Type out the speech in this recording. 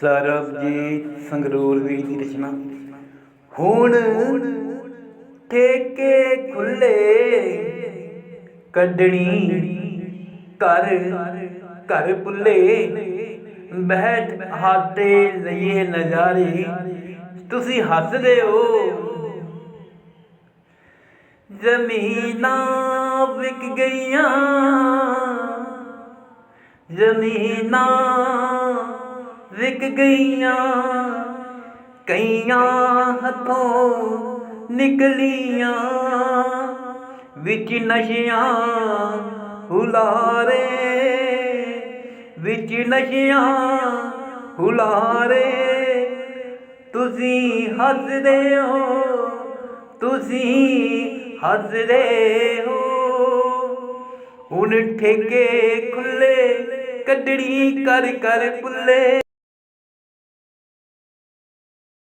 ਸਰਬਜੀਤ ਸੰਗਰੂਰ ਵੀ ਦੀ ਰਚਨਾ ਹੁਣ ਠੇਕੇ ਖੁੱਲੇ, ਕੱਢਣੀ ਘਰ ਘਰ ਪੁੱਲੇ। ਬੈਠ ਹਾਤੇ ਲਈਏ ਨਜ਼ਾਰੇ, ਤੁਸੀਂ ਹੱਸਦੇ ਹੋ। ਜ਼ਮੀਨਾਂ ਵਿਕ ਗਈਆਂ, ਜ਼ਮੀਨਾਂ ਵਿਕ ਗਈਆਂ, ਕਈਆਂ ਹੱਥੋਂ ਨਿਕਲੀਆਂ, ਵਿੱਚ ਨਸ਼ਿਆਂ ਹੁਲਾਰੇ, ਵਿੱਚ ਨਸ਼ਿਆਂ ਹੁਲਾਰੇ। ਤੁਸੀਂ ਹੱਸਦੇ ਹੋ, ਤੁਸੀਂ ਹੱਸਦੇ ਹੋ, ਹੁਣ ਠੇਕੇ ਖੁੱਲੇ ਕੱਢੜੀ ਕਰ ਕਰ ਪੁੱਲੇ।